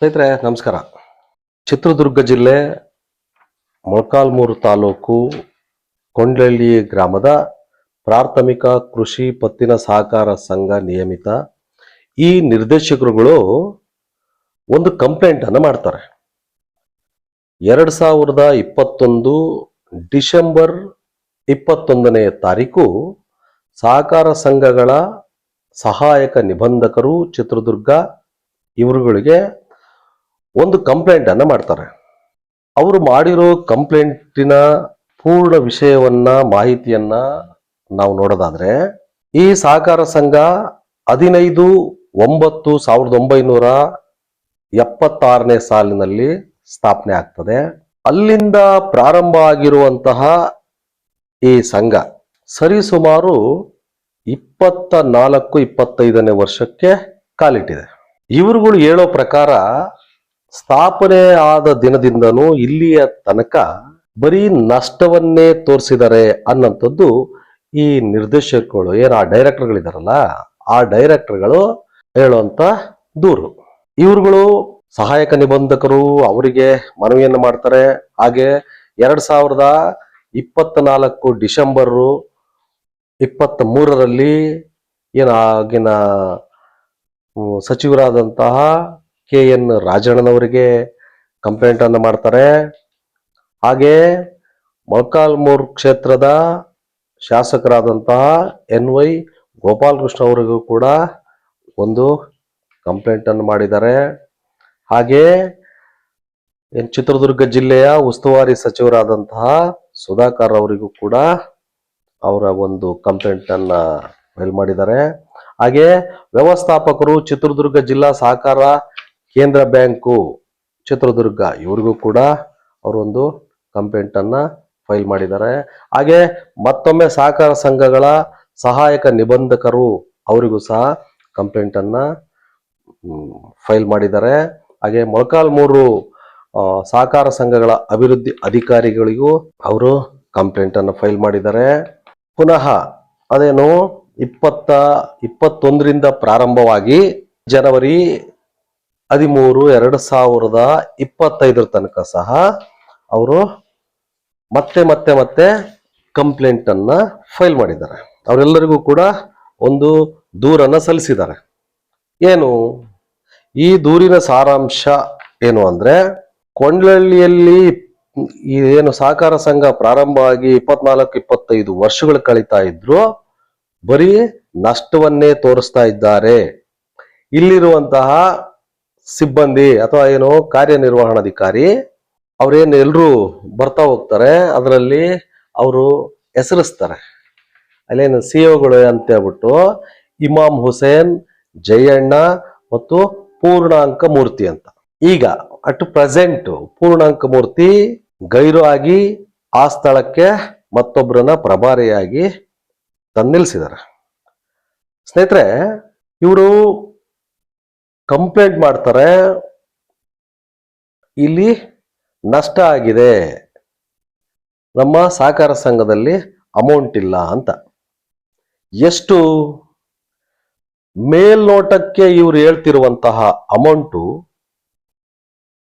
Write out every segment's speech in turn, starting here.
ಸ್ನೇಹಿತರೆ, ನಮಸ್ಕಾರ. ಚಿತ್ರದುರ್ಗ ಜಿಲ್ಲೆ ಮೊಳಕಾಲ್ಮೂರು ತಾಲೂಕು ಕೊಂಡ್ಲಳ್ಳಿ ಗ್ರಾಮದ ಪ್ರಾಥಮಿಕ ಕೃಷಿ ಪತ್ತಿನ ಸಹಕಾರ ಸಂಘ ನಿಯಮಿತ ಈ ನಿರ್ದೇಶಕರುಗಳು ಒಂದು ಕಂಪ್ಲೇಂಟ್ ಅನ್ನು ಮಾಡ್ತಾರೆ. ಎರಡು ಸಾವಿರದ ಇಪ್ಪತ್ತೊಂದು ಡಿಸೆಂಬರ್ ಇಪ್ಪತ್ತೊಂದನೇ ತಾರೀಕು ಸಹಕಾರ ಸಂಘಗಳ ಸಹಾಯಕ ನಿಬಂಧಕರು ಚಿತ್ರದುರ್ಗ, ಇವರುಗಳಿಗೆ ಒಂದು ಕಂಪ್ಲೇಂಟ್ ಅನ್ನ ಮಾಡ್ತಾರೆ. ಅವರು ಮಾಡಿರೋ ಕಂಪ್ಲೇಂಟಿನ ಪೂರ್ಣ ವಿಷಯವನ್ನ, ಮಾಹಿತಿಯನ್ನ ನಾವು ನೋಡೋದಾದ್ರೆ, ಈ ಸಹಕಾರ ಸಂಘ ಹದಿನೈದು ಒಂಬತ್ತು ಸಾವಿರದ ಒಂಬೈನೂರ ಎಪ್ಪತ್ತಾರನೇ ಸಾಲಿನಲ್ಲಿ ಸ್ಥಾಪನೆ ಆಗ್ತದೆ. ಅಲ್ಲಿಂದ ಪ್ರಾರಂಭ ಆಗಿರುವಂತಹ ಈ ಸಂಘ ಸರಿಸುಮಾರು ಇಪ್ಪತ್ತ ನಾಲ್ಕು, ಇಪ್ಪತ್ತೈದನೇ ವರ್ಷಕ್ಕೆ ಕಾಲಿಟ್ಟಿದೆ. ಇವರುಗಳು ಹೇಳೋ ಪ್ರಕಾರ ಸ್ಥಾಪನೆ ಆದ ದಿನದಿಂದನೂ ಇಲ್ಲಿಯ ತನಕ ಬರೀ ನಷ್ಟವನ್ನೇ ತೋರಿಸಿದ್ದಾರೆ ಅನ್ನಂಥದ್ದು ಈ ನಿರ್ದೇಶಕರು ಏನು ಆ ಡೈರೆಕ್ಟರ್ಗಳಿದಾರಲ್ಲ ಆ ಡೈರೆಕ್ಟರ್ಗಳು ಹೇಳುವಂತ ದೂರು. ಇವರುಗಳು ಸಹಾಯಕ ನಿಬಂಧಕರು ಅವರಿಗೆ ಮನವಿಯನ್ನು ಮಾಡ್ತಾರೆ. ಹಾಗೆ ಎರಡ್ ಸಾವಿರದ ಇಪ್ಪತ್ತ ನಾಲ್ಕು ಡಿಸೆಂಬರ್ ಇಪ್ಪತ್ತ್ ಮೂರರಲ್ಲಿ ಏನು ಆಗಿನ ಹ್ಮ್, ಸಚಿವರಾದಂತಹ ಕೆ ಎನ್ ರಾಜಣ್ಣನವರಿಗೆ ಕಂಪ್ಲೇಂಟ್ ಅನ್ನು ಮಾಡ್ತಾರೆ. ಹಾಗೆ ಮೊಳಕಾಲ್ಮೂರು ಕ್ಷೇತ್ರದ ಶಾಸಕರಾದಂತಹ ಎನ್ ವೈ ಗೋಪಾಲಕೃಷ್ಣ ಅವರಿಗೂ ಕೂಡ ಒಂದು ಕಂಪ್ಲೇಂಟ್ ಅನ್ನು ಮಾಡಿದ್ದಾರೆ. ಹಾಗೆ ಚಿತ್ರದುರ್ಗ ಜಿಲ್ಲೆಯ ಉಸ್ತುವಾರಿ ಸಚಿವರಾದಂತಹ ಸುಧಾಕರ್ ಅವರಿಗೂ ಕೂಡ ಅವರ ಒಂದು ಕಂಪ್ಲೇಂಟ್ ಅನ್ನ ಫೈಲ್ ಮಾಡಿದ್ದಾರೆ. ಹಾಗೆ ವ್ಯವಸ್ಥಾಪಕರು ಚಿತ್ರದುರ್ಗ ಜಿಲ್ಲಾ ಸಹಕಾರ ಕೇಂದ್ರ ಬ್ಯಾಂಕು ಚಿತ್ರದುರ್ಗ, ಇವ್ರಿಗೂ ಕೂಡ ಅವರೊಂದು ಕಂಪ್ಲೇಂಟನ್ನು ಫೈಲ್ ಮಾಡಿದ್ದಾರೆ. ಹಾಗೆ ಮತ್ತೊಮ್ಮೆ ಸಹಕಾರ ಸಂಘಗಳ ಸಹಾಯಕ ನಿಬಂಧಕರು ಅವರಿಗೂ ಸಹ ಕಂಪ್ಲೇಂಟನ್ನು ಫೈಲ್ ಮಾಡಿದ್ದಾರೆ. ಹಾಗೆ ಮೊಳಕಾಲ್ಮೂರು ಸಹಕಾರ ಸಂಘಗಳ ಅಭಿವೃದ್ಧಿ ಅಧಿಕಾರಿಗಳಿಗೂ ಅವರು ಕಂಪ್ಲೇಂಟ್ ಅನ್ನು ಫೈಲ್ ಮಾಡಿದ್ದಾರೆ. ಪುನಃ ಅದೇನು ಇಪ್ಪತ್ತ, ಇಪ್ಪತ್ತೊಂದರಿಂದ ಪ್ರಾರಂಭವಾಗಿ ಜನವರಿ ಹದಿಮೂರು, ಎರಡು ಸಾವಿರದ ಇಪ್ಪತ್ತೈದರ ತನಕ ಸಹ ಅವರು ಮತ್ತೆ ಮತ್ತೆ ಮತ್ತೆ ಕಂಪ್ಲೇಂಟ್ ಅನ್ನ ಫೈಲ್ ಮಾಡಿದ್ದಾರೆ. ಅವರೆಲ್ಲರಿಗೂ ಕೂಡ ಒಂದು ದೂರನ್ನ ಸಲ್ಲಿಸಿದ್ದಾರೆ. ಏನು? ಈ ದೂರಿನ ಸಾರಾಂಶ ಏನು ಅಂದ್ರೆ ಕೊಂಡ್ಲಳ್ಳಿಯಲ್ಲಿ ಈ ಏನು ಸಹಕಾರ ಸಂಘ ಪ್ರಾರಂಭ ಆಗಿ ಇಪ್ಪತ್ನಾಲ್ಕು, ಇಪ್ಪತ್ತೈದು ವರ್ಷಗಳು ಕಳೀತಾ ಇದ್ರು ಬರೀ ನಷ್ಟವನ್ನೇ ತೋರಿಸ್ತಾ ಇದ್ದಾರೆ. ಇಲ್ಲಿರುವಂತಹ ಸಿಬ್ಬಂದಿ ಅಥವಾ ಏನು ಕಾರ್ಯನಿರ್ವಹಣಾಧಿಕಾರಿ, ಅವರೇನು ಎಲ್ಲರೂ ಬರ್ತಾ ಹೋಗ್ತಾರೆ, ಅದರಲ್ಲಿ ಅವರು ಹೆಸರಿಸ್ತಾರೆ. ಅಲ್ಲೇನು ಸಿ ಒಗಳು ಅಂತ ಹೇಳ್ಬಿಟ್ಟು ಇಮಾಮ್ ಹುಸೇನ್, ಜಯಣ್ಣ ಮತ್ತು ಪೂರ್ಣಾಂಕ ಮೂರ್ತಿ ಅಂತ. ಈಗ ಅಟ್ ಪ್ರೆಸೆಂಟ್ ಪೂರ್ಣಾಂಕ ಮೂರ್ತಿ ಗೈರು ಆಗಿ ಆ ಸ್ಥಳಕ್ಕೆ ಮತ್ತೊಬ್ಬರನ್ನ ಪ್ರಭಾರಿಯಾಗಿ ತಂದು ನಿಲ್ಸಿದ್ದಾರೆ ಸ್ನೇಹಿತರೆ, ಇವರು ಕಂಪ್ಲೇಂಟ್ ಮಾಡ್ತಾರೆ, ಇಲ್ಲಿ ನಷ್ಟ ಆಗಿದೆ. ನಮ್ಮ ಸಹಕಾರ ಸಂಘದಲ್ಲಿ ಅಮೌಂಟ್ ಇಲ್ಲ ಅಂತ. ಎಷ್ಟು? ಮೇಲ್ನೋಟಕ್ಕೆ ಇವರು ಹೇಳ್ತಿರುವಂತಹ ಅಮೌಂಟು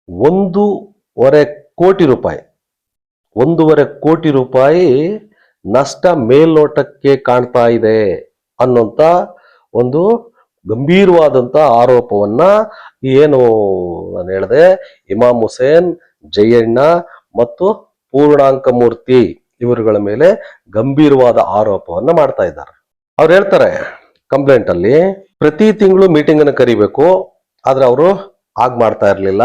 ಒಂದೂವರೆ ಕೋಟಿ ರೂಪಾಯಿ. ಒಂದೂವರೆ ಕೋಟಿ ರೂಪಾಯಿ ನಷ್ಟ ಮೇಲ್ನೋಟಕ್ಕೆ ಕಾಣ್ತಾ ಇದೆ ಅನ್ನೋಂಥ ಒಂದು ಗಂಭೀರವಾದಂತ ಆರೋಪವನ್ನ ಏನು ನಾನು ಹೇಳಿದೆ, ಇಮಾಮ್ ಹುಸೇನ್, ಜಯಣ್ಣ ಮತ್ತು ಪೂರ್ಣಾಂಕ ಮೂರ್ತಿ ಇವರುಗಳ ಮೇಲೆ ಗಂಭೀರವಾದ ಆರೋಪವನ್ನ ಮಾಡ್ತಾ ಇದ್ದಾರೆ. ಅವ್ರು ಹೇಳ್ತಾರೆ ಕಂಪ್ಲೇಂಟ್ ಅಲ್ಲಿ, ಪ್ರತಿ ತಿಂಗಳು ಮೀಟಿಂಗ್ ಅನ್ನು ಕರಿಬೇಕು, ಆದ್ರೆ ಅವರು ಆಗ್ ಮಾಡ್ತಾ ಇರಲಿಲ್ಲ.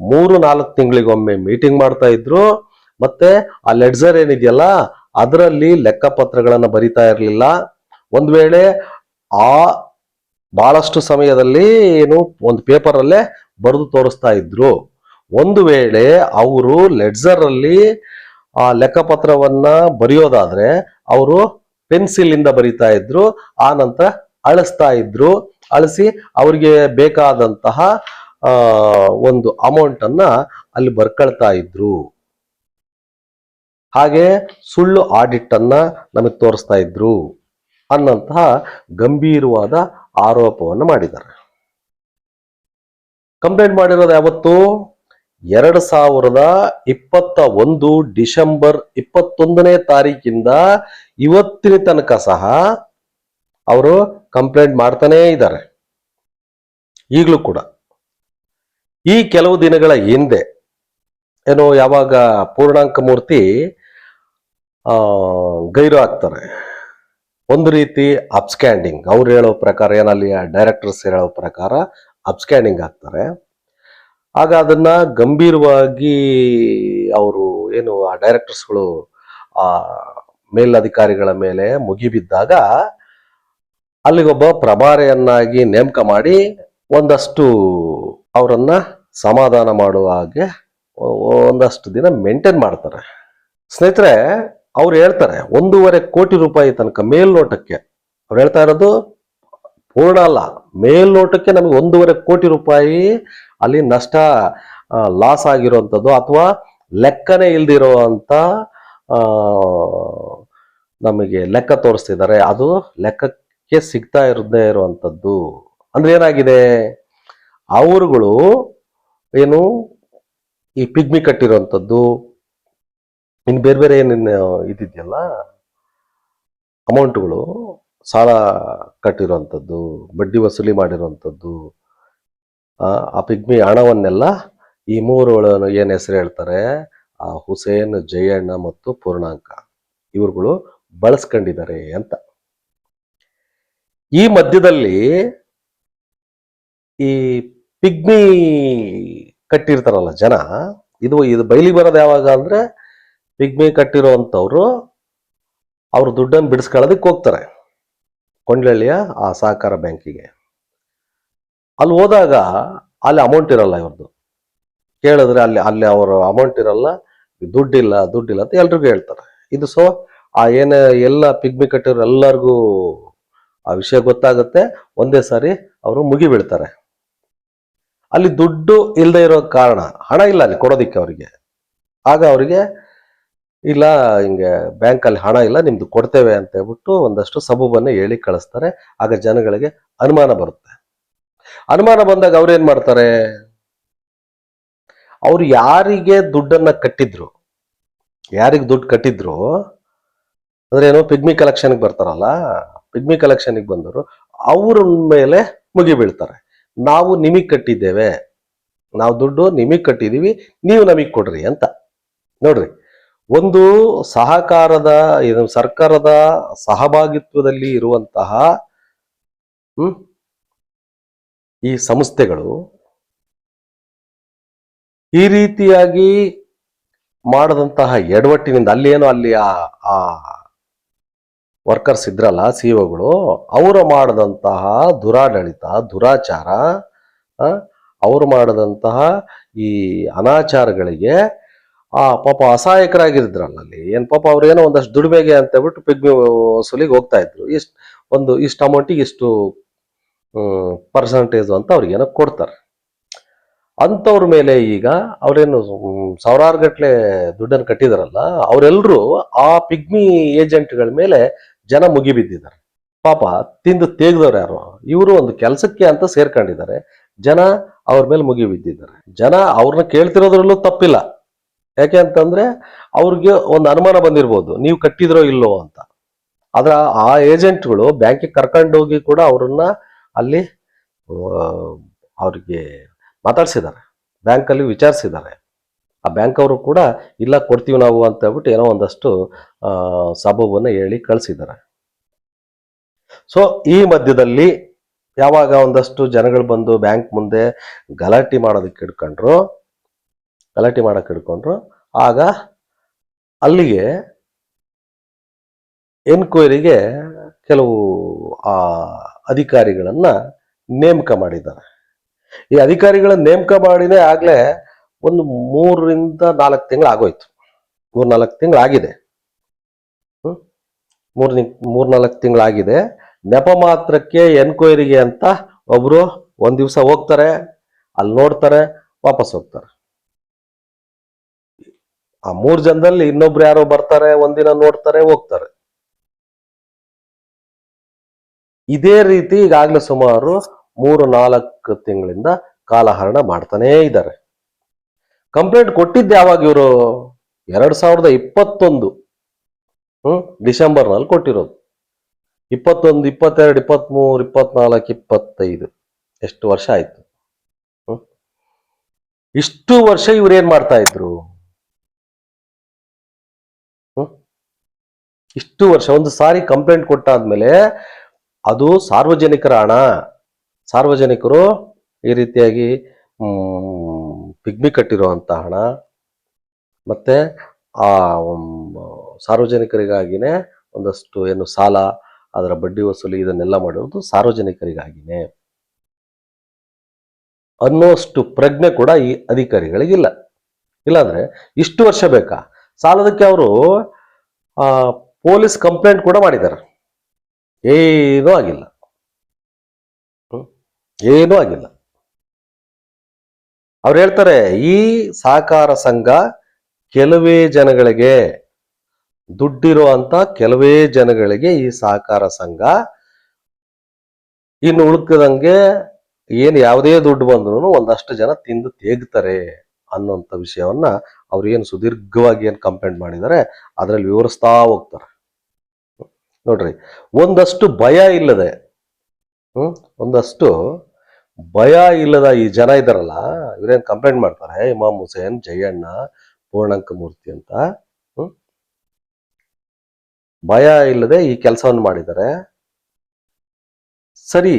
ಮೂರು ನಾಲ್ಕು ತಿಂಗಳಿಗೊಮ್ಮೆ ಮೀಟಿಂಗ್ ಮಾಡ್ತಾ ಇದ್ರು, ಮತ್ತೆ ಆ ಲೆಡ್ಜರ್ ಏನಿದೆಯಲ್ಲ, ಅದರಲ್ಲಿ ಲೆಕ್ಕಪತ್ರಗಳನ್ನು ಬರಿತಾ ಇರಲಿಲ್ಲ. ಒಂದ್ ವೇಳೆ ಆ ಬಹಳಷ್ಟು ಸಮಯದಲ್ಲಿ ಏನು ಒಂದು ಪೇಪರ್ ಅಲ್ಲೇ ಬರೆದು ತೋರಿಸ್ತಾ ಇದ್ರು. ಒಂದು ವೇಳೆ ಅವರು ಲೆಡ್ಜರ್ ಅಲ್ಲಿ ಆ ಲೆಕ್ಕಪತ್ರವನ್ನ ಬರೆಯೋದಾದ್ರೆ ಅವರು ಪೆನ್ಸಿಲ್ ಇಂದ ಬರಿತಾ ಇದ್ರು, ಆ ನಂತರ ಅಳಿಸ್ತಾ ಇದ್ರು. ಅಳಿಸಿ ಅವರಿಗೆ ಬೇಕಾದಂತಹ ಒಂದು ಅಮೌಂಟ್ ಅನ್ನ ಅಲ್ಲಿ ಬರ್ಕೊಳ್ತಾ ಇದ್ರು. ಹಾಗೆ ಸುಳ್ಳು ಆಡಿಟ್ ಅನ್ನ ನಮಗೆ ತೋರಿಸ್ತಾ ಇದ್ರು. ಅನ್ನಂತಹ ಗಂಭೀರವಾದ ಆರೋಪವನ್ನು ಮಾಡಿದ್ದಾರೆ. ಕಂಪ್ಲೇಂಟ್ ಮಾಡಿರೋದು ಯಾವತ್ತು? ಎರಡು ಸಾವಿರದ ಇಪ್ಪತ್ತ ಒಂದು ಡಿಸೆಂಬರ್ ಇಪ್ಪತ್ತೊಂದನೇ ತಾರೀಕಿಂದ ಇವತ್ತಿನ ತನಕ ಸಹ ಅವರು ಕಂಪ್ಲೇಂಟ್ ಮಾಡ್ತಾನೇ ಇದ್ದಾರೆ. ಈಗಲೂ ಕೂಡ. ಈ ಕೆಲವು ದಿನಗಳ ಹಿಂದೆ ಏನೋ ಯಾವಾಗ ಪೂರ್ಣಾಂಕ ಮೂರ್ತಿ ಗೈರು ಆಗ್ತಾರೆ. ಒಂದು ರೀತಿ ಅಪ್ಸ್ಕ್ಯಾಂಡಿಂಗ್ ಅವ್ರು ಹೇಳೋ ಪ್ರಕಾರ ಏನಲ್ಲಿ ಡೈರೆಕ್ಟರ್ಸ್ ಹೇಳೋ ಪ್ರಕಾರ ಅಪ್ಸ್ಕ್ಯಾಂಡಿಂಗ್ ಆಗ್ತಾರೆ. ಆಗ ಅದನ್ನ ಗಂಭೀರವಾಗಿ ಅವರು ಏನು, ಆ ಡೈರೆಕ್ಟರ್ಸ್ಗಳು ಆ ಮೇಲಧಿಕಾರಿಗಳ ಮೇಲೆ ಮುಗಿಬಿದ್ದಾಗ ಅಲ್ಲಿಗೊಬ್ಬ ಪ್ರಭಾರಿಯನ್ನಾಗಿ ನೇಮಕ ಮಾಡಿ ಒಂದಷ್ಟು ಅವರನ್ನ ಸಮಾಧಾನ ಮಾಡುವ ಹಾಗೆ ಒಂದಷ್ಟು ದಿನ ಮೇಂಟೈನ್ ಮಾಡ್ತಾರೆ. ಸ್ನೇಹಿತರೆ ಅವ್ರು ಹೇಳ್ತಾರೆ ಒಂದೂವರೆ ಕೋಟಿ ರೂಪಾಯಿ ತನಕ ಮೇಲ್ನೋಟಕ್ಕೆ. ಅವ್ರು ಹೇಳ್ತಾ ಇರೋದು ಪೂರ್ಣ ಅಲ್ಲ ಮೇಲ್ನೋಟಕ್ಕೆ ನಮಗೆ ಒಂದೂವರೆ ಕೋಟಿ ರೂಪಾಯಿ ಅಲ್ಲಿ ನಷ್ಟ ಲಾಸ್ ಆಗಿರುವಂಥದ್ದು ಅಥವಾ ಲೆಕ್ಕನೇ ಇಲ್ದಿರುವಂತ ಆ, ನಮಗೆ ಲೆಕ್ಕ ತೋರಿಸ್ತಿದ್ದಾರೆ. ಅದು ಲೆಕ್ಕಕ್ಕೆ ಸಿಗ್ತಾ ಇರದೇ ಇರುವಂಥದ್ದು. ಅಂದ್ರೆ ಏನಾಗಿದೆ? ಅವರುಗಳು ಏನು ಈ ಪಿಗ್ಮಿ ಕಟ್ಟಿರುವಂಥದ್ದು ಇನ್ನು ಬೇರೆ ಬೇರೆ ಏನೇನು ಇದಿದೆಯಲ್ಲ ಅಮೌಂಟ್ಗಳು ಸಾಲ ಕಟ್ಟಿರುವಂಥದ್ದು ಬಡ್ಡಿ ವಸೂಲಿ ಮಾಡಿರುವಂಥದ್ದು ಆ, ಪಿಗ್ಮಿ ಹಣವನ್ನೆಲ್ಲ ಈ ಮೂರು ಏನು ಹೆಸರು ಹೇಳ್ತಾರೆ? ಆ ಹುಸೇನ್ ಜಯಣ್ಣ ಮತ್ತು ಪೂರ್ಣಾಂಕ. ಇವರುಗಳು ಬಳಸ್ಕೊಂಡಿದ್ದಾರೆ ಅಂತ. ಈ ಮಧ್ಯದಲ್ಲಿ ಈ ಪಿಗ್ಮಿ ಕಟ್ಟಿರ್ತಾರಲ್ಲ ಜನ ಇದು ಇದು ಬಯಲಿ ಬರೋದು ಯಾವಾಗ ಅಂದ್ರೆ ಪಿಗ್ಮಿ ಕಟ್ಟಿರೋವಂಥವ್ರು ಅವ್ರ ದುಡ್ಡನ್ನು ಬಿಡಿಸ್ಕೊಳ್ಳೋದಕ್ಕೆ ಹೋಗ್ತಾರೆ. ಕೊಂಡ್ಲಳ್ಳಿಯ ಆ ಸಹಕಾರ ಬ್ಯಾಂಕಿಗೆ. ಅಲ್ಲಿ ಹೋದಾಗ ಅಲ್ಲಿ ಅಮೌಂಟ್ ಇರಲ್ಲ ಇವ್ರದ್ದು ಕೇಳಿದ್ರೆ ಅಲ್ಲಿ ಅಲ್ಲಿ ಅವರ ಅಮೌಂಟ್ ಇರಲ್ಲ, ದುಡ್ಡಿಲ್ಲ ದುಡ್ಡಿಲ್ಲ ಅಂತ ಎಲ್ರಿಗೂ ಹೇಳ್ತಾರೆ. ಇದು ಸೊ ಆ ಏನೇ ಎಲ್ಲ ಪಿಗ್ಮಿ ಕಟ್ಟಿರೋ ಎಲ್ಲರಿಗೂ ಆ ವಿಷಯ ಗೊತ್ತಾಗುತ್ತೆ. ಒಂದೇ ಸಾರಿ ಅವರು ಮುಗಿಬೀಳ್ತಾರೆ ಅಲ್ಲಿ ದುಡ್ಡು ಇಲ್ಲದೆ ಇರೋ ಕಾರಣ ಹಣ ಇಲ್ಲ ಅಲ್ಲಿ ಕೊಡೋದಿಕ್ಕೆ ಅವರಿಗೆ. ಆಗ ಅವರಿಗೆ ಇಲ್ಲ, ಹಿಂಗೆ ಬ್ಯಾಂಕಲ್ಲಿ ಹಣ ಇಲ್ಲ, ನಿಮ್ದು ಕೊಡ್ತೇವೆ ಅಂತ ಹೇಳ್ಬಿಟ್ಟು ಒಂದಷ್ಟು ಸಬೂಬನ್ನು ಹೇಳಿ ಕಳಿಸ್ತಾರೆ. ಆಗ ಜನಗಳಿಗೆ ಅನುಮಾನ ಬರುತ್ತೆ. ಅನುಮಾನ ಬಂದಾಗ ಅವ್ರೇನ್ ಮಾಡ್ತಾರೆ? ಅವ್ರು ಯಾರಿಗೆ ದುಡ್ಡನ್ನ ಕಟ್ಟಿದ್ರು, ಯಾರಿಗೆ ದುಡ್ಡು ಕಟ್ಟಿದ್ರು, ಅಂದ್ರೆ ಏನೋ ಪಿಗ್ಮಿ ಕಲೆಕ್ಷನ್ಗೆ ಬರ್ತಾರಲ್ಲ, ಪಿಗ್ಮಿ ಕಲೆಕ್ಷನ್ಗೆ ಬಂದವರು, ಅವ್ರ ಮೇಲೆ ಮುಗಿಬೀಳ್ತಾರೆ ನಾವು ನಿಮಗೆ ಕಟ್ಟಿದ್ದೇವೆ, ನಾವು ದುಡ್ಡು ನಿಮಗ್ ಕಟ್ಟಿದೀವಿ, ನೀವು ನಮಗೆ ಕೊಡ್ರಿ ಅಂತ. ನೋಡ್ರಿ ಒಂದು ಸಹಕಾರದ, ಇದು ಸರ್ಕಾರದ ಸಹಭಾಗಿತ್ವದಲ್ಲಿ ಇರುವಂತಹ ಈ ಸಂಸ್ಥೆಗಳು ಈ ರೀತಿಯಾಗಿ ಮಾಡದಂತಹ ಎಡವಟ್ಟಿನಿಂದ ಅಲ್ಲೇನೋ ಅಲ್ಲಿ ಆ ವರ್ಕರ್ಸ್ ಇದ್ರಲ್ಲ ಸಿಒಗಳು ಅವರು ಮಾಡದಂತಹ ದುರಾಡಳಿತ, ದುರಾಚಾರ ಅವರು ಮಾಡದಂತಹ ಈ ಅನಾಚಾರಗಳಿಗೆ ಆ ಪಾಪ ಅಸಹಾಯಕರಾಗಿದ್ರಲ್ಲಿ ಏನ್ ಪಾಪ ಅವ್ರು ಏನೋ ಒಂದಷ್ಟು ದುಡಿಮೆಗೆ ಅಂತ ಹೇಳ್ಬಿಟ್ಟು ಪಿಗ್ಮಿ ವಸೂಲಿಗೆ ಹೋಗ್ತಾ ಇದ್ರು. ಇಷ್ಟು ಒಂದು ಇಷ್ಟು ಅಮೌಂಟಿಗೆ ಇಷ್ಟು ಪರ್ಸಂಟೇಜ್ ಅಂತ ಅವ್ರಿಗೇನೋ ಕೊಡ್ತಾರೆ. ಅಂಥವ್ರ ಮೇಲೆ ಈಗ ಅವರೇನು ಸಾವಿರಾರು ಗಟ್ಟಲೆ ದುಡ್ಡನ್ನು ಕಟ್ಟಿದಾರಲ್ಲ ಅವರೆಲ್ಲರೂ ಆ ಪಿಗ್ಮಿ ಏಜೆಂಟ್ಗಳ ಮೇಲೆ ಜನ ಮುಗಿಬಿದ್ದಿದ್ದಾರೆ ಪಾಪ ತಿಂದು ತೇಗ್ದವ್ರು ಯಾರು? ಇವರು ಒಂದು ಕೆಲಸಕ್ಕೆ ಅಂತ ಸೇರ್ಕೊಂಡಿದ್ದಾರೆ. ಜನ ಅವ್ರ ಮೇಲೆ ಮುಗಿ ಬಿದ್ದಿದ್ದಾರೆ. ಜನ ಅವ್ರನ್ನ ಕೇಳ್ತಿರೋದ್ರಲ್ಲೂ ತಪ್ಪಿಲ್ಲ. ಯಾಕೆ ಅಂತಂದ್ರೆ ಅವ್ರಿಗೆ ಒಂದು ಅನುಮಾನ ಬಂದಿರ್ಬೋದು, ನೀವು ಕಟ್ಟಿದ್ರೋ ಇಲ್ಲೋ ಅಂತ. ಆದ್ರೆ ಆ ಏಜೆಂಟ್ಗಳು ಬ್ಯಾಂಕಿಗೆ ಕರ್ಕೊಂಡೋಗಿ ಕೂಡ ಅವ್ರನ್ನ ಅಲ್ಲಿ ಅವ್ರಿಗೆ ಮಾತಾಡ್ಸಿದ್ದಾರೆ, ಬ್ಯಾಂಕಲ್ಲಿ ವಿಚಾರಿಸಿದ್ದಾರೆ. ಆ ಬ್ಯಾಂಕ್ ಅವರು ಕೂಡ, ಇಲ್ಲ ಕೊಡ್ತೀವಿ ನಾವು ಅಂತ ಹೇಳ್ಬಿಟ್ಟು ಏನೋ ಒಂದಷ್ಟು ಸಬೂಬನ್ನ ಹೇಳಿ ಕಳಿಸಿದ್ದಾರೆ. ಸೊ, ಈ ಮಧ್ಯದಲ್ಲಿ ಯಾವಾಗ ಒಂದಷ್ಟು ಜನಗಳು ಬಂದು ಬ್ಯಾಂಕ್ ಮುಂದೆ ಗಲಾಟೆ ಮಾಡೋದಕ್ಕೆ ಹಿಡ್ಕೊಂಡ್ರು ಗಲಾಟೆ ಮಾಡಕ್ಕೆ ಹಿಡ್ಕೊಂಡ್ರು. ಆಗ ಅಲ್ಲಿಗೆ ಎನ್ಕ್ವೈರಿಗೆ ಕೆಲವು, ಆ, ಅಧಿಕಾರಿಗಳನ್ನ ನೇಮಕ ಮಾಡಿದ್ದಾರೆ. ಈ ಅಧಿಕಾರಿಗಳನ್ನ ನೇಮಕ ಮಾಡಿದೆ ಆಗ್ಲೇ ಒಂದು ಮೂರರಿಂದ ನಾಲ್ಕು ತಿಂಗಳು ಆಗೋಯ್ತು. ಮೂರ್ ನಾಲ್ಕು ತಿಂಗಳು ಆಗಿದೆ. ಹ್ಮ್? ಮೂರ್ ಮೂರ್ ನಾಲ್ಕು ತಿಂಗಳಾಗಿದೆ ನೆಪ ಮಾತ್ರಕ್ಕೆ ಎನ್ಕ್ವೈರಿಗೆ ಅಂತ ಒಬ್ರು ಒಂದ್ ದಿವಸ ಹೋಗ್ತಾರೆ. ಅಲ್ಲಿ ನೋಡ್ತಾರೆ, ವಾಪಸ್ ಹೋಗ್ತಾರೆ. ಆ ಮೂರ್ ಜನದಲ್ಲಿ ಇನ್ನೊಬ್ರು ಯಾರೋ ಬರ್ತಾರೆ, ಒಂದಿನ ನೋಡ್ತಾರೆ, ಹೋಗ್ತಾರೆ. ಇದೇ ರೀತಿ ಈಗಾಗಲೇ ಸುಮಾರು ಮೂರು, ನಾಲ್ಕು ತಿಂಗಳಿಂದ ಕಾಲಹರಣ ಮಾಡ್ತಾನೇ ಇದ್ದಾರೆ. ಕಂಪ್ಲೇಂಟ್ ಕೊಟ್ಟಿದ್ದು ಯಾವಾಗ ಇವರು? ಎರಡ್ ಸಾವಿರದ ಇಪ್ಪತ್ತೊಂದು. ಹ್ಮ್, ಡಿಸೆಂಬರ್ನಲ್ಲಿ ಕೊಟ್ಟಿರೋದು. ಇಪ್ಪತ್ತೊಂದು, ಇಪ್ಪತ್ತೆರಡು ಇಪ್ಪತ್ಮೂರು ಇಪ್ಪತ್ನಾಲ್ಕು ಇಪ್ಪತ್ತೈದು. ಎಷ್ಟು ವರ್ಷ ಆಯ್ತು? ಇಷ್ಟು ವರ್ಷ ಇವ್ರು ಏನ್ ಮಾಡ್ತಾ ಇದ್ರು? ಇಷ್ಟು ವರ್ಷ ಒಂದು ಸಾರಿ ಕಂಪ್ಲೇಂಟ್ ಕೊಟ್ಟಾದ್ಮೇಲೆ ಅದು ಸಾರ್ವಜನಿಕರ ಹಣ. ಸಾರ್ವಜನಿಕರು ಈ ರೀತಿಯಾಗಿ ಪಿಗ್ಮಿ ಕಟ್ಟಿರುವಂತ ಹಣ. ಮತ್ತೆ ಆ ಸಾರ್ವಜನಿಕರಿಗಾಗಿನೇ ಒಂದಷ್ಟು ಏನು ಸಾಲ, ಅದರ ಬಡ್ಡಿ ವಸೂಲಿ ಇದನ್ನೆಲ್ಲ ಮಾಡಿರೋದು ಸಾರ್ವಜನಿಕರಿಗಾಗಿನೇ. ಅನ್ನೋಷ್ಟು ಪ್ರಜ್ಞೆ ಕೂಡ ಈ ಅಧಿಕಾರಿಗಳಿಗಿಲ್ಲ. ಇಲ್ಲಾಂದ್ರೆ ಇಷ್ಟು ವರ್ಷ ಬೇಕಾ? ಸಾಲದಕ್ಕೆ ಅವರು ಪೊಲೀಸ್ ಕಂಪ್ಲೇಂಟ್ ಕೂಡ ಮಾಡಿದ್ದಾರೆ. ಏನೂ ಆಗಿಲ್ಲ? ಏನೂ ಆಗಿಲ್ಲ. ಅವ್ರು ಹೇಳ್ತಾರೆ, ಈ ಸಹಕಾರ ಸಂಘ ಕೆಲವೇ ಜನಗಳಿಗೆ ದುಡ್ಡಿರೋ ಅಂತ ಕೆಲವೇ ಜನಗಳಿಗೆ ಈ ಸಹಕಾರ ಸಂಘ ಇನ್ನು ಉಳ್ಕದಂಗೆ ಏನು ಯಾವುದೇ ದುಡ್ಡು ಬಂದ್ರು ಒಂದಷ್ಟು ಜನ ತಿಂದು ತೇಗ್ತಾರೆ ಅನ್ನೋಂಥ ವಿಷಯವನ್ನ ಅವ್ರು ಏನು ಸುದೀರ್ಘವಾಗಿ ಏನು ಕಂಪ್ಲೇಂಟ್ ಮಾಡಿದ್ದಾರೆ, ಅದರಲ್ಲಿ ವಿವರಿಸ್ತಾ ಹೋಗ್ತಾರೆ. ನೋಡ್ರಿ, ಒಂದಷ್ಟು ಭಯ ಇಲ್ಲದೆ, ಹ್ಮ್, ಒಂದಷ್ಟು ಭಯ ಇಲ್ಲದ ಈ ಜನ ಇದ್ದಾರಲ್ಲ ಇವ್ರೇನ್ ಕಂಪ್ಲೇಂಟ್ ಮಾಡ್ತಾರೆ, ಇಮಾಮ್ ಹುಸೇನ್, ಜಯಣ್ಣ, ಪೂರ್ಣಾಂಕ ಮೂರ್ತಿ ಅಂತ ಭಯ ಇಲ್ಲದೆ ಈ ಕೆಲಸವನ್ನು ಮಾಡಿದ್ದಾರೆ. ಸರಿ,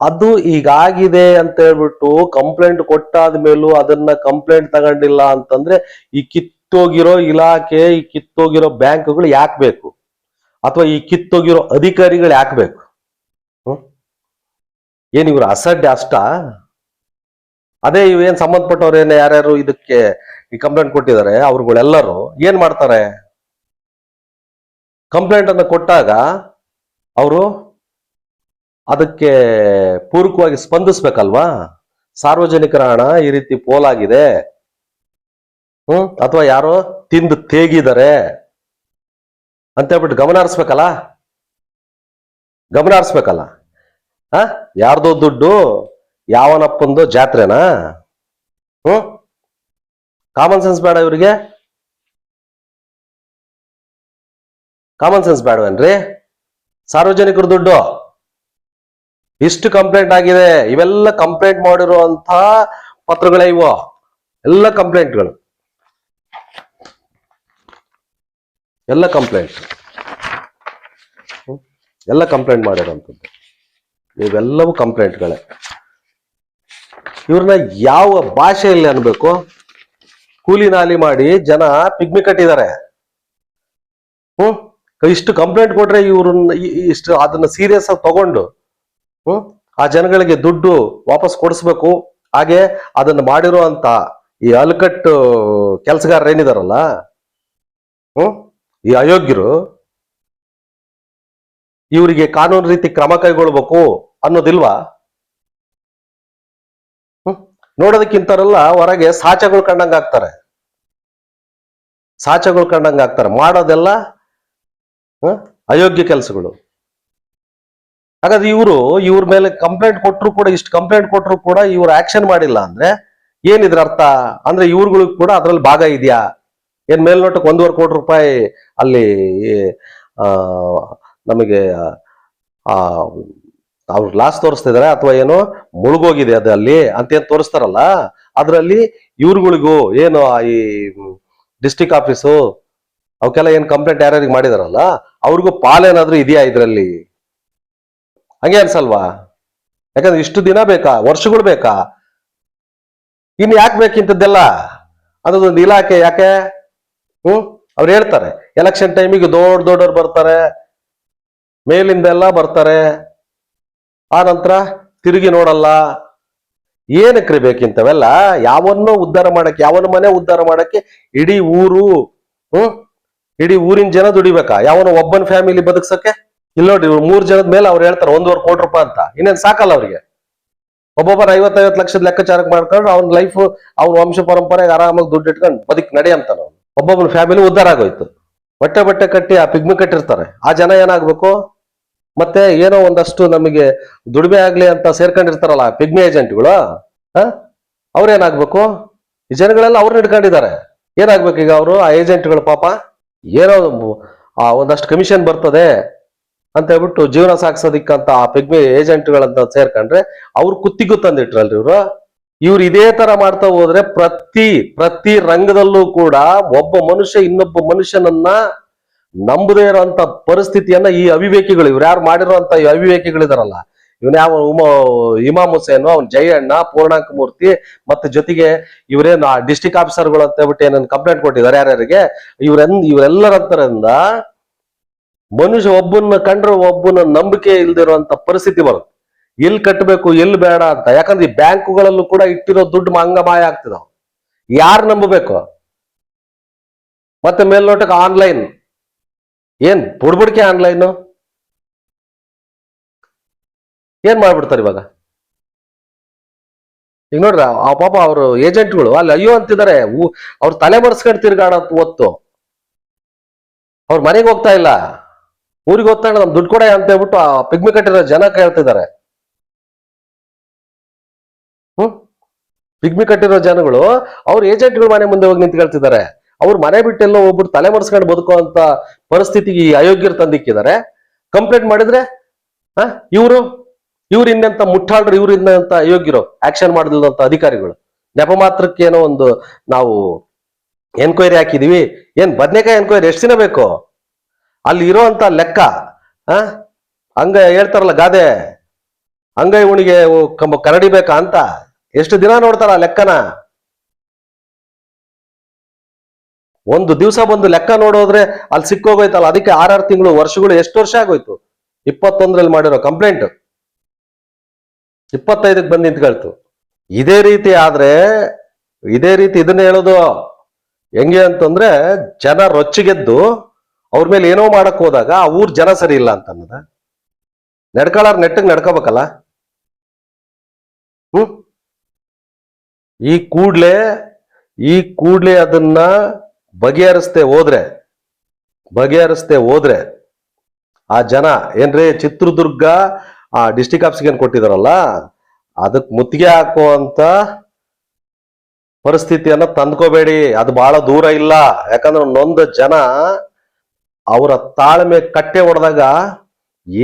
ಅದು ಈಗಾಗಿದೆ ಅಂತ ಹೇಳ್ಬಿಟ್ಟು ಕಂಪ್ಲೇಂಟ್ ಕೊಟ್ಟಾದ ಮೇಲೂ ಅದನ್ನ ಕಂಪ್ಲೇಂಟ್ ತಗೊಂಡಿಲ್ಲ ಅಂತಂದ್ರೆ ಈ ಕಿತ್ತೋಗಿರೋ ಇಲಾಖೆ, ಈ ಕಿತ್ತೋಗಿರೋ ಬ್ಯಾಂಕ್ಗಳು ಯಾಕೆ ಬೇಕು? ಅಥವಾ ಈ ಕಿತ್ತೋಗಿರೋ ಅಧಿಕಾರಿಗಳು ಯಾಕೆ ಬೇಕು? ಏನು ಏನ್ ಇವ್ರ ಅಸಡ್ಡೆ ಅಷ್ಟ? ಅದೇ ಇವೇನ್ ಸಂಬಂಧಪಟ್ಟವ್ರು ಏನ್ ಯಾರ್ಯಾರು ಇದಕ್ಕೆ ಈ ಕಂಪ್ಲೇಂಟ್ ಕೊಟ್ಟಿದ್ದಾರೆ ಅವ್ರುಗಳೆಲ್ಲರೂ ಏನ್ ಮಾಡ್ತಾರೆ? ಕಂಪ್ಲೇಂಟ್ ಅನ್ನು ಕೊಟ್ಟಾಗ ಅವರು ಅದಕ್ಕೆ ಪೂರಕವಾಗಿ ಸ್ಪಂದಿಸ್ಬೇಕಲ್ವಾ? ಸಾರ್ವಜನಿಕರ ಹಣ ಈ ರೀತಿ ಪೋಲಾಗಿದೆ. ಹ್ಮ್? ಅಥವಾ ಯಾರೋ ತಿಂದು ತೇಗಿದ್ದಾರೆ. ಅಂತ ಹೇಳ್ಬಿಟ್ಟು ಗಮನ ಹರಿಸ್ಬೇಕಲ್ಲ? ಗಮನ ಹರಿಸ್ಬೇಕಲ್ಲ? ಹ? ಯಾರ್ದೋ ದುಡ್ಡು, ಯಾವನಪ್ಪಂದು ಜಾತ್ರೆನಾ? ಹ್ಮ್? ಕಾಮನ್ ಸೆನ್ಸ್ ಬೇಡ ಇವರಿಗೆ? ಕಾಮನ್ ಸೆನ್ಸ್ ಬೇಡವೇನ್ರಿ? ಸಾರ್ವಜನಿಕರ ದುಡ್ಡು. ಇಷ್ಟು ಕಂಪ್ಲೇಂಟ್ ಆಗಿದೆ. ಇವೆಲ್ಲ ಕಂಪ್ಲೇಂಟ್ ಮಾಡಿರುವಂತ ಪತ್ರಗಳೇ ಇವು. ಎಲ್ಲ ಕಂಪ್ಲೇಂಟ್ಗಳು ಎಲ್ಲ ಕಂಪ್ಲೇಂಟ್ ಎಲ್ಲ ಕಂಪ್ಲೇಂಟ್ ಮಾಡಿರೋಂಥದ್ದು ಇವೆಲ್ಲವೂ ಕಂಪ್ಲೇಂಟ್ಗಳೇ ಇವ್ರನ್ನ ಯಾವ ಭಾಷೆಯಲ್ಲಿ ಅನ್ಬೇಕು? ಕೂಲಿ ನಾಲಿ ಮಾಡಿ ಜನ ಪಿಗ್ಮಿ ಕಟ್ಟಿದ್ದಾರೆ. ಹ್ಮ್? ಇಷ್ಟು ಕಂಪ್ಲೇಂಟ್ ಕೊಟ್ರೆ ಇವ್ರನ್ನ ಇಷ್ಟು ಅದನ್ನ ಸೀರಿಯಸ್ ಆಗಿ ತಗೊಂಡು, ಹ್ಮ್? ಆ ಜನಗಳಿಗೆ ದುಡ್ಡು ವಾಪಸ್ ಕೊಡಿಸ್ಬೇಕು. ಹಾಗೆ ಅದನ್ನ ಮಾಡಿರುವಂತ ಈ ಅಲ್ಕಟ್ಟು ಕೆಲಸಗಾರರು ಏನಿದಾರಲ್ಲ, ಹ್ಮ್? ಈ ಅಯೋಗ್ಯರು ಇವರಿಗೆ ಕಾನೂನು ರೀತಿ ಕ್ರಮ ಕೈಗೊಳ್ಬೇಕು ಅನ್ನೋದಿಲ್ವಾ? ನೋಡೋದಕ್ಕಿಂತರೆಲ್ಲ ಹೊರಗೆ ಸಾಚಗಳು ಕಂಡಂಗ ಆಗ್ತಾರೆ. ಸಾಚಗಳು ಕಂಡಂಗ ಆಗ್ತಾರೆ. ಮಾಡೋದೆಲ್ಲ ಅಯೋಗ್ಯ ಕೆಲಸಗಳು. ಹಾಗಾದ್ರೆ ಇವರು, ಇವ್ರ ಮೇಲೆ ಕಂಪ್ಲೇಂಟ್ ಕೊಟ್ಟರು ಕೂಡ, ಇಷ್ಟು ಕಂಪ್ಲೇಂಟ್ ಕೊಟ್ಟರು ಕೂಡ ಇವ್ರು ಆಕ್ಷನ್ ಮಾಡಿಲ್ಲ ಅಂದ್ರೆ ಏನಿದ್ರ ಅರ್ಥ ಅಂದ್ರೆ ಇವ್ರುಗಳಿಗೆ ಕೂಡ ಅದ್ರಲ್ಲಿ ಭಾಗ ಇದೆಯಾ? ಏನ್ ಮೇಲ್ನೋಟಕ್ಕೆ ಒಂದೂವರೆ ಕೋಟಿ ರೂಪಾಯಿ ಅಲ್ಲಿ ನಮಗೆ ಅವ್ರು ಲಾಸ್ ತೋರಿಸ್ತಿದಾರೆ ಅಥವಾ ಏನೋ ಮುಳುಗೋಗಿದೆ ಅದು ಅಲ್ಲಿ ಅಂತ ಏನ್ ತೋರಿಸ್ತಾರಲ್ಲ, ಅದರಲ್ಲಿ ಇವ್ರುಗಳಿಗೂ ಏನು ಈ ಡಿಸ್ಟಿಕ್ ಆಫೀಸು ಅವಕ್ಕೆಲ್ಲ ಏನು ಕಂಪ್ಲೇಂಟ್ ಯಾರ್ಯಾರಿಗೆ ಮಾಡಿದಾರಲ್ಲ, ಅವ್ರಿಗೂ ಪಾಲೇನಾದ್ರೂ ಇದೆಯಾ ಇದರಲ್ಲಿ? ಹಂಗೆ ಅನ್ಸಲ್ವಾ? ಯಾಕಂದ್ರೆ ಇಷ್ಟು ದಿನ ಬೇಕಾ? ವರ್ಷಗಳು ಬೇಕಾ? ಇನ್ನು ಯಾಕೆ ಬೇಕಿಂತದ್ದೆಲ್ಲ ಅದೊಂದು ಇಲಾಖೆ ಯಾಕೆ? ಹ್ಮ್ ಅವ್ರು ಹೇಳ್ತಾರೆ ಎಲೆಕ್ಷನ್ ಟೈಮಿಗೆ ದೊಡ್ಡ ದೊಡ್ಡವ್ರು ಬರ್ತಾರೆ ಮೇಲಿಂದೆಲ್ಲ ಬರ್ತಾರೆ, ಆ ನಂತರ ತಿರುಗಿ ನೋಡಲ್ಲ ಏನು ಬೇಕಿಂತವೆಲ್ಲ? ಯಾವನ್ನೋ ಉದ್ಧಾರ ಮಾಡಕ್ಕೆ, ಯಾವನ ಮನೆ ಉದ್ಧಾರ ಮಾಡಕ್ಕೆ ಇಡೀ ಊರು ಹ್ಮ್ ಇಡೀ ಊರಿನ ಜನ ದುಡಿಬೇಕಾ? ಯಾವನ ಒಬ್ಬನ ಫ್ಯಾಮಿಲಿ ಬದುಕ್ಸಕ್ಕೆ? ಇಲ್ಲ ನೋಡಿ ಮೂರು ಜನದ ಮೇಲೆ ಅವ್ರು ಹೇಳ್ತಾರೆ, ಒಂದೂವರೆ ಕೋಟಿ ರೂಪಾಯಿ ಅಂತ. ಇನ್ನೇನ್ ಸಾಕಲ್ಲ ಅವ್ರಿಗೆ. ಒಬ್ಬೊಬ್ಬರ ಐವತ್ತೈವತ್ತು ಲಕ್ಷದ ಲೆಕ್ಕಾಚಾರಕ್ಕೆ ಮಾಡ್ಕೊಂಡು ಅವ್ನ ಲೈಫ್ ಅವ್ನ ವಂಶ ಪರಂಪರೆಗೆ ಆರಾಮಾಗಿ ದುಡ್ಡು ಇಟ್ಕೊಂಡು ಬದುಕ್ ನಡೆಯಂತ ಅಂತಾನ ಅವ್ನು ಒಬ್ಬೊಬ್ಬನ ಫ್ಯಾಮಿಲಿ ಉದ್ಧಾರ ಆಗೋಯ್ತು. ಬಟ್ಟೆ ಬಟ್ಟೆ ಕಟ್ಟಿ ಆ ಪಿಗ್ಮಿ ಕಟ್ಟಿರ್ತಾರೆ. ಆ ಜನ ಏನಾಗ್ಬೇಕು? ಮತ್ತೆ ಏನೋ ಒಂದಷ್ಟು ನಮಗೆ ದುಡಿಮೆ ಆಗ್ಲಿ ಅಂತ ಸೇರ್ಕೊಂಡಿರ್ತಾರಲ್ಲ ಪಿಗ್ಮಿ ಏಜೆಂಟ್ಗಳು ಅವ್ರೇನಾಗ್ಬೇಕು? ಈ ಜನಗಳೆಲ್ಲ ಅವ್ರನ್ನ ಹಿಡ್ಕೊಂಡಿದ್ದಾರೆ. ಏನಾಗ್ಬೇಕು ಈಗ ಅವರು? ಆ ಏಜೆಂಟ್ಗಳು ಪಾಪ ಏನೋ ಆ ಒಂದಷ್ಟು ಕಮಿಷನ್ ಬರ್ತದೆ ಅಂತ ಹೇಳ್ಬಿಟ್ಟು ಜೀವನ ಸಾಗಿಸೋದಿಕ್ಕಂತ ಆ ಪಿಗ್ಮಿ ಏಜೆಂಟ್ಗಳಂತ ಸೇರ್ಕೊಂಡ್ರೆ ಅವ್ರು ಕುತ್ತಿಗೂ ತಂದಿಟ್ರಲ್ರಿ ಇವ್ರು. ಇವ್ರು ಇದೇ ತರ ಮಾಡ್ತಾ ಹೋದ್ರೆ ಪ್ರತಿ ಪ್ರತಿ ರಂಗದಲ್ಲೂ ಕೂಡ ಒಬ್ಬ ಮನುಷ್ಯ ಇನ್ನೊಬ್ಬ ಮನುಷ್ಯನನ್ನ ನಂಬದೇ ಇರೋಂತ ಪರಿಸ್ಥಿತಿಯನ್ನ ಈ ಅವಿವೇಕಿಗಳು, ಇವ್ರು ಯಾರು ಮಾಡಿರೋಂತ ಈ ಅವಿವೇಕಿಗಳಿದಾರಲ್ಲ, ಇವನ್ ಯಾವ ಉಮ, ಇಮಾಮ್ ಹುಸೇನು ಜೈ ಜಯಣ್ಣ, ಪೂರ್ಣಾಂಕ ಮೂರ್ತಿ, ಮತ್ತೆ ಜೊತೆಗೆ ಇವರೇನು ಡಿಸ್ಟಿಕ್ ಆಫೀಸರ್ಗಳು ಅಂತ ಹೇಳ್ಬಿಟ್ಟು ಏನೇನು ಕಂಪ್ಲೇಂಟ್ ಕೊಟ್ಟಿದ್ದಾರೆ ಯಾರ್ಯಾರಿಗೆ, ಇವ್ರೆನ್, ಇವರೆಲ್ಲರಂತರಿಂದ ಮನುಷ್ಯ ಒಬ್ಬನ್ನ ಕಂಡ್ರೆ ಒಬ್ಬನ ನಂಬಿಕೆ ಇಲ್ದಿರುವಂತ ಪರಿಸ್ಥಿತಿ ಬರುತ್ತೆ. ಎಲ್ಲಿ ಕಟ್ಟಬೇಕು ಎಲ್ಲಿ ಬೇಡ ಅಂತ. ಯಾಕಂದ್ರೆ ಈ ಬ್ಯಾಂಕುಗಳಲ್ಲೂ ಕೂಡ ಇಟ್ಟಿರೋ ದುಡ್ಡು ಮಂಗಮಾಯ ಆಗ್ತಿದಾವ. ಯಾರು ನಂಬಬೇಕು? ಮತ್ತೆ ಮೇಲ್ನೋಟಕ್ಕೆ ಆನ್ಲೈನ್. ಏನ್, ಬುಡ್ಬುಡ್ಕೆ ಆನ್ಲೈನ್? ಏನ್ ಮಾಡ್ಬಿಡ್ತಾರೆ ಇವಾಗ? ಈಗ ನೋಡ್ರಿ, ಆ ಪಾಪ ಅವರು ಏಜೆಂಟ್ಗಳು, ಅಲ್ಲಿ ಅಯ್ಯೋ ಅಂತಿದ್ದಾರೆ ಅವ್ರು ತಲೆ ಬರ್ಸ್ಕೊಂಡು ತಿರ್ಗಾಡ ಹೊತ್ತು ಅವ್ರ ಮನೆಗೆ ಹೋಗ್ತಾ ಇಲ್ಲ. ಊರಿಗೆ ಹೋಗ್ತಾ ಇಲ್ಲ ನಮ್ ದುಡ್ಡು ಕೊಡ ಅಂತ ಹೇಳ್ಬಿಟ್ಟು ಆ ಪಿಗ್ಮಿ ಕಟ್ಟಿರೋ ಜನ ಕೇಳ್ತಿದ್ದಾರೆ ಹ್ಮ್? ಪಿಗ್ಮಿ ಕಟ್ಟಿರೋ ಜನಗಳು, ಅವ್ರ ಏಜೆಂಟ್ಗಳು ಮನೆ ಮುಂದೆ ಹೋಗಿ ನಿಂತ್ಕೊಳ್ತಿದ್ದಾರೆ ಅವ್ರ ಮನೆ ಬಿಟ್ಟೆಲ್ಲೋ ಒಬ್ರು ತಲೆ ಮರೆಸ್ಕೊಂಡು ಅಂತ ಪರಿಸ್ಥಿತಿಗೆ ಈ ಅಯೋಗ್ಯರು ತಂದಿಕ್ಕಿದ್ದಾರೆ. ಕಂಪ್ಲೇಂಟ್ ಮಾಡಿದ್ರೆ, ಹ? ಇವರು? ಇವ್ರು ಇನ್ನೆಂತ ಮುಟ್ಟಾಳ್ರು, ಇವ್ರು ಇನ್ನಂತ ಅಯೋಗ್ಯರು? ಆಕ್ಷನ್ ಮಾಡಿದಂತ ಅಧಿಕಾರಿಗಳು. ನೆಪ ಮಾತ್ರಕ್ಕೆ ಏನೋ ಒಂದು ನಾವು ಎನ್ಕ್ವೈರಿ ಹಾಕಿದೀವಿ. ಏನ್ ಬದ್ನೆಕಾಯಿ ಎನ್ಕ್ವೈರಿ ಎಷ್ಟು ದಿನ ಬೇಕು? ಅಲ್ಲಿ ಇರೋಂತ ಲೆಕ್ಕ ಆ ಹಂಗ ಹೇಳ್ತಾರಲ್ಲ ಗಾದೆ. ಹಂಗ ಇವನಿಗೆ ಕಂಬ ಕರಡಿ ಬೇಕಾ ಅಂತ ಎಷ್ಟು ದಿನ ನೋಡ್ತಾರ ಲೆಕ್ಕನ? ಒಂದು ದಿವಸ ಬಂದು ಲೆಕ್ಕ ನೋಡೋದ್ರೆ ಅಲ್ಲಿ ಸಿಕ್ಕೋಗೋಯ್ತಲ್ಲ. ಅದಕ್ಕೆ ಆರಾರು ತಿಂಗಳು, ವರ್ಷಗಳು, ಎಷ್ಟು ವರ್ಷ ಆಗೋಯ್ತು? ಇಪ್ಪತ್ತೊಂದರಲ್ಲಿ ಮಾಡಿರೋ ಕಂಪ್ಲೇಂಟ್ ಇಪ್ಪತ್ತೈದಕ್ಕೆ ಬಂದು ನಿಂತ್ಕೊಳ್ತು. ಇದೇ ರೀತಿ ಆದ್ರೆ, ಇದೇ ರೀತಿ ಇದನ್ನ ಹೇಳೋದು ಹೆಂಗೆ ಅಂತಂದ್ರೆ, ಜನ ರೊಚ್ಚಿಗೆದ್ದು ಅವ್ರ ಮೇಲೆ ಏನೋ ಮಾಡಕ್ ಹೋದಾಗ ಆ ಊರ್ ಜನ ಸರಿ ಇಲ್ಲ ಅಂತ ಅನ್ನೋದ ನಡ್ಕೊಳ್ಳಾರ ನೆಟ್ಟಗ್ ನಡ್ಕೋಬೇಕಲ್ಲ? ಹ್ಮ್ ಈ ಕೂಡ್ಲೆ ಈ ಕೂಡ್ಲೆ ಅದನ್ನ ಬಗೆಹರಿಸ್ದೆ ಹೋದ್ರೆ ಬಗೆಹರಿಸ್ತೆ ಹೋದ್ರೆ ಆ ಜನ, ಏನ್ರಿ ಚಿತ್ರದುರ್ಗ, ಆ ಡಿಸ್ಟಿಕ್ ಆಫೀಸ್ಗೆ ಏನ್ ಕೊಟ್ಟಿದಾರಲ್ಲ, ಅದಕ್ ಮುತ್ತಿಗೆ ಹಾಕುವಂತ ಪರಿಸ್ಥಿತಿಯನ್ನ ತಂದ್ಕೋಬೇಡಿ. ಅದು ಬಹಳ ದೂರ ಇಲ್ಲ. ಯಾಕಂದ್ರೆ ನೊಂದ ಜನ ಅವರ ತಾಳ್ಮೆ ಕಟ್ಟೆ ಹೊಡೆದಾಗ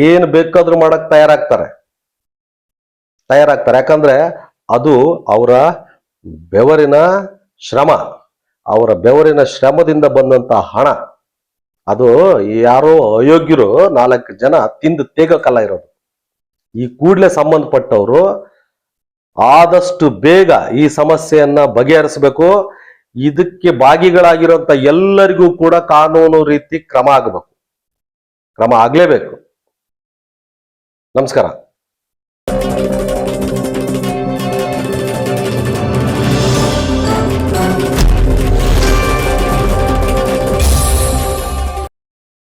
ಏನ್ ಬೇಕಾದ್ರೂ ಮಾಡಕ್ ತಯಾರಾಗ್ತಾರೆ. ತಯಾರಾಗ್ತಾರೆ. ಯಾಕಂದ್ರೆ ಅದು ಅವರ ಬೆವರಿನ ಶ್ರಮ, ಅವರ ಬೆವರಿನ ಶ್ರಮದಿಂದ ಬಂದಂತ ಹಣ. ಅದು ಯಾರೋ ಅಯೋಗ್ಯರು ನಾಲ್ಕು ಜನ ತಿಂದು ತೇಗಕ್ಕಲ್ಲ ಇರೋದು. ಈ ಕೂಡಲೇ ಸಂಬಂಧಪಟ್ಟವರು ಆದಷ್ಟು ಬೇಗ ಈ ಸಮಸ್ಯೆಯನ್ನ ಬಗೆಹರಿಸಬೇಕು. ಇದಕ್ಕೆ ಭಾಗಿಗಳಾಗಿರುವಂತ ಎಲ್ಲರಿಗೂ ಕೂಡ ಕಾನೂನು ರೀತಿ ಕ್ರಮ ಆಗಬೇಕು. ಕ್ರಮ ಆಗ್ಲೇಬೇಕು. ನಮಸ್ಕಾರ.